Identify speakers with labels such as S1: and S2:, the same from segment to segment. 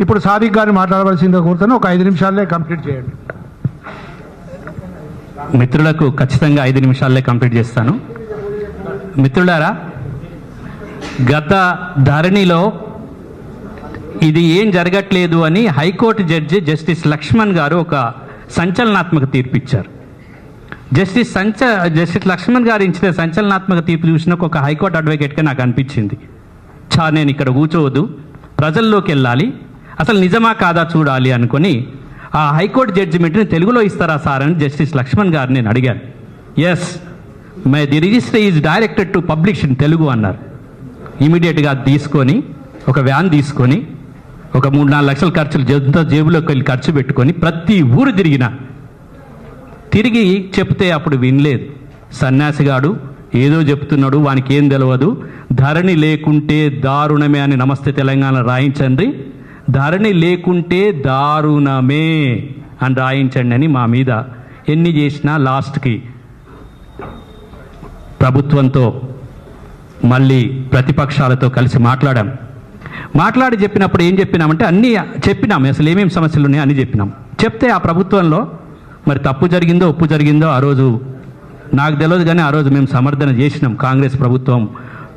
S1: ఇప్పుడు సాదిక్ గారిని మాట్లాడవలసిందిగా కోరుతాను ఒక ఐదు నిమిషాలే కంప్లీట్ చేయండి.
S2: మిత్రులకు ఖచ్చితంగా ఐదు నిమిషాలే కంప్లీట్ చేస్తాను. మిత్రులారా గత ధరణిలో ఇది ఏం జరగట్లేదు అని హైకోర్టు జడ్జి జస్టిస్ లక్ష్మణ్ గారు ఒక సంచలనాత్మక తీర్పు ఇచ్చారు. జస్టిస్ సంచ జస్టిస్ లక్ష్మణ్ గారు ఇచ్చిన సంచలనాత్మక తీర్పు చూసిన ఒక హైకోర్టు అడ్వకేట్గా నాకు అనిపించింది. చా నేను ఇక్కడ కూర్చోవద్దు. ప్రజల్లోకి వెళ్ళాలి. అసలు నిజమా కాదా చూడాలి అనుకొని ఆ హైకోర్టు జడ్జిమెంట్ని తెలుగులో ఇస్తారా సార్ అని జస్టిస్ లక్ష్మణ్ గారు నేను అడిగాను. Yes my the register is directed to publish in Telugu అన్నారు ఇమీడియట్గా తీసుకొని ఒక వ్యాన్ తీసుకొని ఒక మూడు నాలుగు లక్షల ఖర్చులు జంతో జేబులోకి వెళ్ళి ఖర్చు పెట్టుకొని ప్రతి ఊరు తిరిగిన. తిరిగి చెప్తే అప్పుడు వినలేదు. సన్యాసిగాడు ఏదో చెప్తున్నాడు వానికి ఏం తెలియదు ధరణి లేకుంటే దారుణమే అని నమస్తే తెలంగాణ రాయించండి. ధరణి లేకుంటే దారుణమే అని రాయించండి అని మా మీద ఎన్ని చేసినా లాస్ట్కి ప్రభుత్వంతో మళ్ళీ ప్రతిపక్షాలతో కలిసి మాట్లాడాం. మాట్లాడి చెప్పినప్పుడు ఏం చెప్పినామంటే అన్నీ చెప్పినాం. అసలు ఏమేమి సమస్యలు ఉన్నాయో అన్నీ చెప్పినాం. చెప్తే ఆ ప్రభుత్వంలో మరి తప్పు జరిగిందో ఒప్పు జరిగిందో ఆ రోజు నాకు తెలియదు కానీ ఆ రోజు మేము సమర్థన చేసినాం. కాంగ్రెస్ ప్రభుత్వం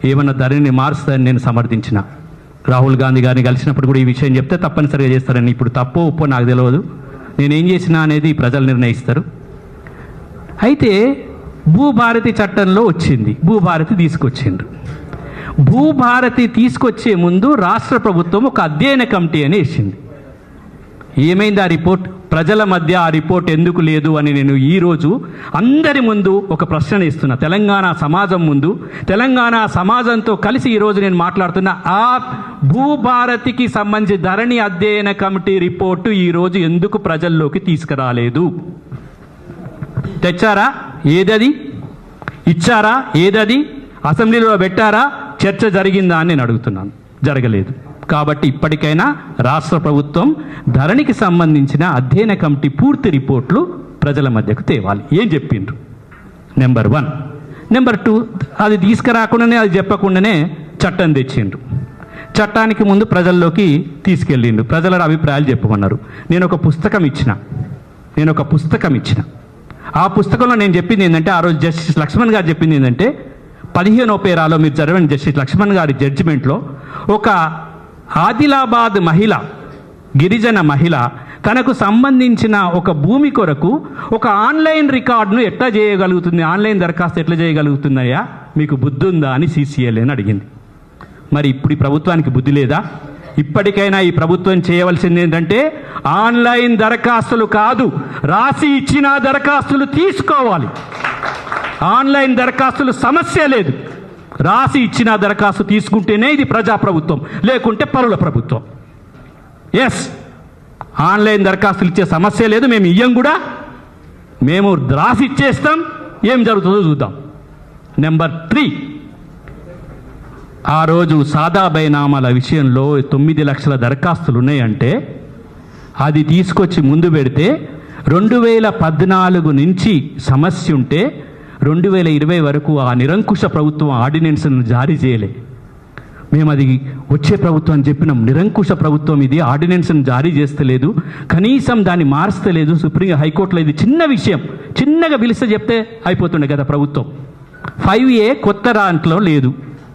S2: ఏమన్నా ధరని మారుస్తుందని నేను సమర్థించిన. రాహుల్ గాంధీ గారిని కలిసినప్పుడు కూడా ఈ విషయం చెప్తే తప్పనిసరిగా చేస్తారని ఇప్పుడు తప్పో ఒప్పో నాకు తెలియదు నేనేం చేసినా అనేది ప్రజలు నిర్ణయిస్తారు. అయితే భూభారతి చట్టంలో వచ్చింది. భూభారతి తీసుకొచ్చిండ్రు. భూభారతి తీసుకొచ్చే ముందు రాష్ట్ర ప్రభుత్వం ఒక అధ్యయన కమిటీ అని వేసింది. ఏమైంది ఆ రిపోర్ట్? ప్రజల మధ్య ఆ రిపోర్ట్ ఎందుకు లేదు అని నేను ఈరోజు అందరి ముందు ఒక ప్రశ్న ఇస్తున్నా తెలంగాణ సమాజం ముందు. తెలంగాణ సమాజంతో కలిసి ఈరోజు నేను మాట్లాడుతున్న ఆ భూభారతికి సంబంధించి ధరణి అధ్యయన కమిటీ రిపోర్టు ఈరోజు ఎందుకు ప్రజల్లోకి తీసుకురాలేదు? తెచ్చారా? ఏదది? ఇచ్చారా? ఏదది? అసెంబ్లీలో పెట్టారా? చర్చ జరిగిందా అని నేను అడుగుతున్నాను. జరగలేదు. కాబట్టి ఇప్పటికైనా రాష్ట్ర ప్రభుత్వం ధరణికి సంబంధించిన అధ్యయన కమిటీ పూర్తి రిపోర్ట్లు ప్రజల మధ్యకు తేవాలి. ఏం చెప్పిండ్రు? నెంబర్ వన్ నెంబర్ టూ అది తీసుకురాకుండానే అది చెప్పకుండానే చట్టం తెచ్చిండ్రు. చట్టానికి ముందు ప్రజల్లోకి తీసుకెళ్ళిండు ప్రజల అభిప్రాయాలు చెప్పమన్నారు నేను ఒక పుస్తకం ఇచ్చిన. నేను ఒక పుస్తకం ఇచ్చిన. ఆ పుస్తకంలో నేను చెప్పింది ఏంటంటే ఆ రోజు జస్టిస్ లక్ష్మణ్ గారు చెప్పింది ఏంటంటే పదిహేనో పేరాలో మీరు చదివిన జస్టిస్ లక్ష్మణ్ గారి జడ్జిమెంట్లో ఒక ఆదిలాబాద్ మహిళ గిరిజన మహిళ తనకు సంబంధించిన ఒక భూమి కొరకు ఒక ఆన్లైన్ రికార్డును ఎట్లా చేయగలుగుతుంది ఆన్లైన్ దరఖాస్తు ఎట్లా చేయగలుగుతుందయ్యా? మీకు బుద్ధి ఉందా అని సీసీఎల్ అని అడిగింది. మరి ఇప్పుడు ఈ ప్రభుత్వానికి బుద్ధి లేదా? ఇప్పటికైనా ఈ ప్రభుత్వం చేయవలసింది ఏంటంటే ఆన్లైన్ దరఖాస్తులు కాదు రాసి ఇచ్చిన దరఖాస్తులు తీసుకోవాలి. ఆన్లైన్ దరఖాస్తులు సమస్య లేదు. రాసి ఇచ్చిన దరఖాస్తు తీసుకుంటేనే ఇది ప్రజాప్రభుత్వం లేకుంటే పరుల ప్రభుత్వం. ఎస్ ఆన్లైన్ దరఖాస్తులు ఇచ్చే సమస్య లేదు మేము ఇయ్యం కూడా. మేము రాసి ఇచ్చేస్తాం ఏం జరుగుతుందో చూద్దాం. నెంబర్ త్రీ ఆ రోజు సాదా బైనామాల విషయంలో తొమ్మిది లక్షల దరఖాస్తులు ఉన్నాయంటే అది తీసుకొచ్చి ముందు పెడితే రెండు వేల పద్నాలుగు నుంచి సమస్య ఉంటే రెండు వేల ఇరవై వరకు ఆ నిరంకుశ ప్రభుత్వం ఆర్డినెన్స్ను జారీ చేయలే. మేము అది వచ్చే ప్రభుత్వం అని చెప్పినాం. నిరంకుశ ప్రభుత్వం ఇది ఆర్డినెన్స్ను జారీ చేస్తలేదు. కనీసం దాన్ని మార్చలేదు సుప్రీం హైకోర్టులో ఇది చిన్న విషయం. చిన్నగా పిలిస్తే చెప్తే అయిపోతుండే కదా ప్రభుత్వం. ఫైవ్ ఏ కొత్త దాంట్లో లేదు.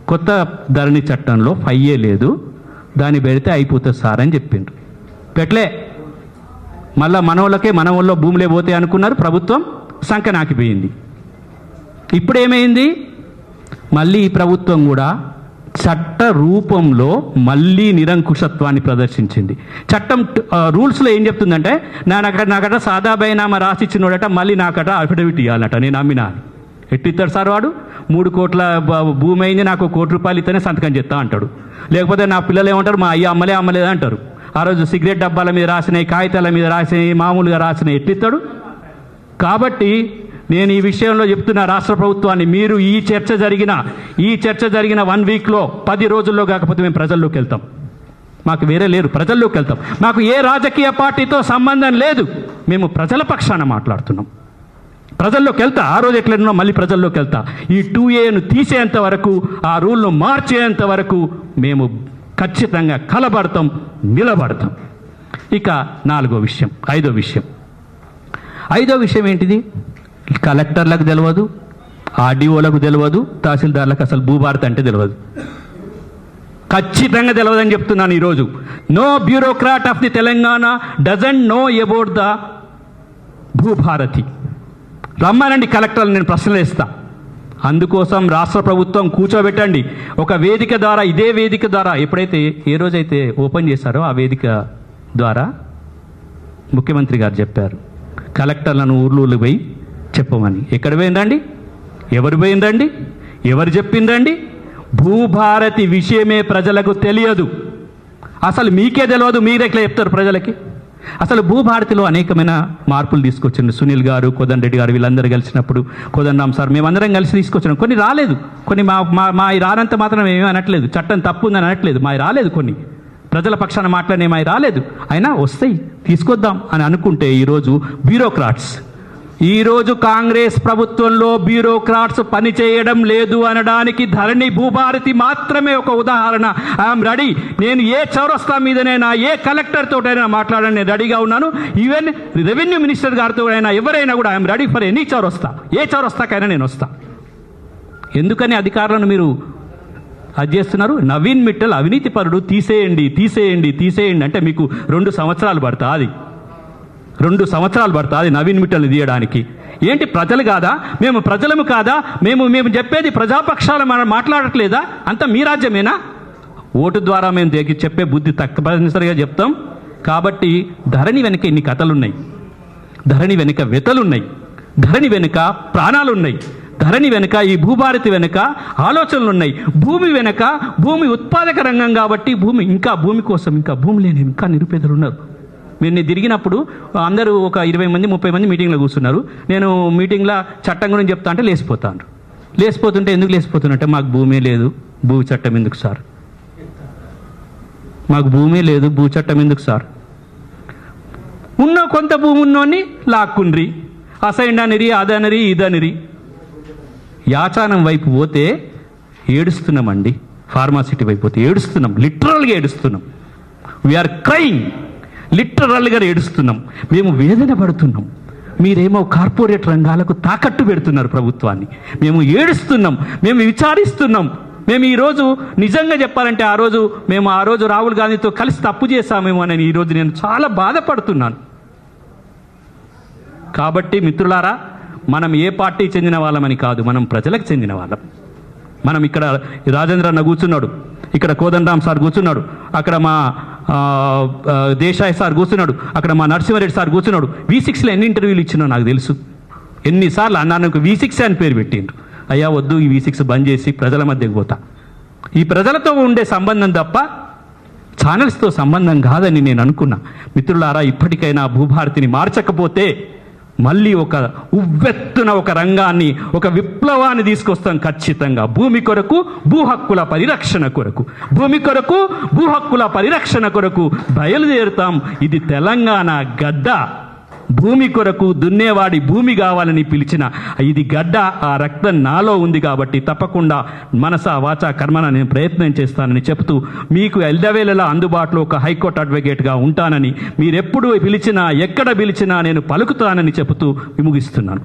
S2: కొత్త ధరణి చట్టంలో ఫైవ్ ఏ లేదు. దాన్ని పెడితే అయిపోతుంది సార్ అని చెప్పిండ్రు. పెట్టలే. మళ్ళా మనవలకే మనవల్లో భూములే పోతాయి అనుకున్నారు ప్రభుత్వం. సంఖ్య నాకిపోయింది ఇప్పుడు ఏమైంది మళ్ళీ ఈ ప్రభుత్వం కూడా చట్ట రూపంలో మళ్ళీ నిరంకుశత్వాన్ని ప్రదర్శించింది. చట్టం రూల్స్లో ఏం చెప్తుందంటే నా నాకట నాకట సాదా బైనామా రాసిచ్చినోడట మళ్ళీ నాకట అఫిడవిట్ ఇవ్వాలట నేను అమ్మినా అని. ఎట్టిస్తాడు సార్ వాడు? మూడు కోట్ల భూమి అయింది నాకు కోటి రూపాయలు ఇస్తేనే సంతకం చెప్తా అంటాడు. లేకపోతే నా పిల్లలు ఏమంటారు మా అయ్య అమ్మలే అమ్మలేదు అంటారు. ఆ రోజు సిగరెట్ డబ్బాల మీద రాసినాయి కాగితాల మీద రాసినాయి మామూలుగా రాసినాయి ఎట్టిస్తాడు కాబట్టి నేను ఈ విషయంలో చెప్తున్న రాష్ట్ర ప్రభుత్వాన్ని మీరు ఈ చర్చ జరిగిన ఈ చర్చ జరిగిన వన్ వీక్లో పది రోజుల్లో కాకపోతే మేము ప్రజల్లోకి వెళ్తాం. మాకు వేరే లేరు ప్రజల్లోకి వెళ్తాం. మాకు ఏ రాజకీయ పార్టీతో సంబంధం లేదు. మేము ప్రజల పక్షాన మాట్లాడుతున్నాం. ప్రజల్లోకి వెళ్తా ఆ రోజు ఎట్లనో మళ్ళీ ప్రజల్లోకి వెళ్తా. ఈ టూ ఏను తీసేంత వరకు ఆ రూల్ను మార్చేంత వరకు మేము ఖచ్చితంగా కలబడతాం నిలబడతాం. ఇక నాలుగో విషయం ఐదో విషయం. ఐదో విషయం ఏంటిది? కలెక్టర్లకు తెలియదు ఆర్డీఓలకు తెలియదు తహసీల్దార్లకు అసలు భూభారత్ అంటే తెలియదు ఖచ్చితంగా తెలియదని చెప్తున్నాను ఈరోజు. No bureaucrat of the Telangana doesn't know about the Bhubharati. రమ్మానండి కలెక్టర్లు నేను ప్రశ్నలు ఇస్తా అందుకోసం రాష్ట్ర ప్రభుత్వం కూర్చోబెట్టండి. ఒక వేదిక ద్వారా ఇదే వేదిక ద్వారా ఎప్పుడైతే ఏ రోజైతే ఓపెన్ చేశారో ఆ వేదిక ద్వారా ముఖ్యమంత్రి గారు చెప్పారు. కలెక్టర్లను ఊర్లు ఊర్లు పోయి చెప్పమని. ఎక్కడ పోయిందండి? ఎవరు పోయిందండి? ఎవరు చెప్పిందండి? భూభారతి విషయమే ప్రజలకు తెలియదు. అసలు మీకే తెలియదు మీరెట్లా చెప్తారు ప్రజలకి. అసలు భూభారతిలో అనేకమైన మార్పులు తీసుకొచ్చిండు సునీల్ గారు కోదండ రెడ్డి గారు వీళ్ళందరూ కలిసినప్పుడు కోదండరామ్ సార్ మేమందరం కలిసి తీసుకొచ్చినాం. కొన్ని రాలేదు. కొన్ని మా మా మా రానంత మాత్రం ఏమీ అనట్లేదు. చట్టం తప్పు ఉందని అనట్లేదు. మా రాలేదు కొన్ని. ప్రజల పక్షాన మాట్లాడే మా రాలేదు. అయినా వస్తాయి తీసుకొద్దాం అని అనుకుంటే ఈరోజు బ్యూరోక్రాట్స్ ఈరోజు కాంగ్రెస్ ప్రభుత్వంలో బ్యూరోక్రాట్స్ పనిచేయడం లేదు అనడానికి ధరణి భూభారతి మాత్రమే ఒక ఉదాహరణ. I'm ready. నేను ఏ చౌరస్తా మీదనైనా ఏ కలెక్టర్ తోటైనా మాట్లాడని నేను రెడీగా ఉన్నాను. ఈవెన్ రెవెన్యూ మినిస్టర్ గారితో అయినా ఎవరైనా కూడా ఐఎమ్ రెడీ ఫర్ ఎనీ చౌరస్తా. ఏ చౌరస్తాకైనా నేను వస్తా. ఎందుకని అధికారులను మీరు అది చేస్తున్నారు? నవీన్ మిట్టల్ అవినీతి పరుడు తీసేయండి తీసేయండి తీసేయండి అంటే మీకు రెండు సంవత్సరాలు పడతా అది రెండు సంవత్సరాలు పడుతుంది నవీన్ మిట్టల్ని తీయడానికి. ఏంటి ప్రజలు కాదా? మేము ప్రజలము కాదా? మేము మేము చెప్పేది ప్రజాపక్షాలు మాట్లాడట్లేదా? అంత మీ రాజ్యమేనా? ఓటు ద్వారా మేము దగ్గర చెప్పే బుద్ధి తప్పనిసరిగా చెప్తాం. కాబట్టి ధరణి వెనుక ఇన్ని కథలున్నాయి. ధరణి వెనుక వెతలున్నాయి. ధరణి వెనుక ప్రాణాలున్నాయి. ధరణి వెనుక ఈ భూభారతి వెనుక ఆలోచనలు ఉన్నాయి భూమి వెనుక భూమి ఉత్పాదక రంగం కాబట్టి భూమి ఇంకా భూమి కోసం ఇంకా భూమి లేని ఇంకా నిరుపేదలు ఉన్నారు. మీరు నేను తిరిగినప్పుడు అందరూ ఒక ఇరవై మంది ముప్పై మంది మీటింగ్లో కూర్చున్నారు. నేను మీటింగ్లో చట్టం గురించి చెప్తా అంటే లేచిపోతాను. లేచిపోతుంటే ఎందుకు లేచిపోతున్నట్టే మాకు భూమే లేదు. భూ చట్టం ఎందుకు సార్? మాకు భూమే లేదు భూ చట్టం ఎందుకు సార్? ఉన్న కొంత భూమి ఉన్నోని లాక్కుండ్రి. అసైన్ అనిరి అదనిరి ఇదనిరి. యాచానం వైపు పోతే ఏడుస్తున్నామండి. ఫార్మాసిటీ వైపు పోతే ఏడుస్తున్నాం. లిటరల్గా ఏడుస్తున్నాం. వీఆర్ క్రైమ్ లిటరల్గా ఏడుస్తున్నాం. మేము వేదన పడుతున్నాం. మీరేమో కార్పొరేట్ రంగాలకు తాకట్టు పెడుతున్నారు ప్రభుత్వాన్ని. మేము ఏడుస్తున్నాం. మేము విచారిస్తున్నాం. మేము ఈరోజు నిజంగా చెప్పాలంటే ఆ రోజు మేము ఆ రోజు రాహుల్ గాంధీతో కలిసి తప్పు చేశామేమో అని ఈరోజు నేను చాలా బాధపడుతున్నాను. కాబట్టి మిత్రులారా మనం ఏ పార్టీ చెందిన వాళ్ళమని కాదు మనం ప్రజలకు చెందిన వాళ్ళం. మనం ఇక్కడ రాజేంద్ర అన్న కూర్చున్నాడు. ఇక్కడ కోదండరామ్ సార్ కూర్చున్నాడు. అక్కడ మా దేశాయ్ సార్ కూర్చున్నాడు. అక్కడ మా నరసింహారెడ్డి సార్ కూర్చున్నాడు. వి సిక్స్లో ఎన్ని ఇంటర్వ్యూలు ఇచ్చినా నాకు తెలుసు. ఎన్నిసార్లు అన్నాను వి సిక్స్ అని పేరు పెట్టిండ్రు. అయ్యా వద్దు ఈ వి సిక్స్ బంద్ చేసి ప్రజల మధ్యకు పోతా. ఈ ప్రజలతో ఉండే సంబంధం తప్ప ఛానల్స్తో సంబంధం కాదని నేను అనుకున్నా. మిత్రులారా ఇప్పటికైనా భూభారతిని మార్చకపోతే మళ్ళీ ఒక ఉవ్వెత్తున ఒక రంగాన్ని ఒక విప్లవాన్ని తీసుకొస్తాం ఖచ్చితంగా. భూమి కొరకు భూహక్కుల పరిరక్షణ కొరకు. భూమి కొరకు భూహక్కుల పరిరక్షణ కొరకు బయలుదేరుతాం. ఇది తెలంగాణ గద్ద. భూమి కొరకు దున్నేవాడి భూమి కావాలని పిలిచిన ఇది గడ్డ ఆ రక్తం నాలో ఉంది కాబట్టి తప్పకుండా మనస వాచ కర్మన నేను ప్రయత్నం చేస్తానని చెప్తూ మీకు ఎల్దవేళలా అందుబాటులో ఒక హైకోర్టు అడ్వకేట్గా ఉంటానని మీరెప్పుడు పిలిచినా ఎక్కడ పిలిచినా నేను పలుకుతానని చెబుతూ ముగిస్తున్నాను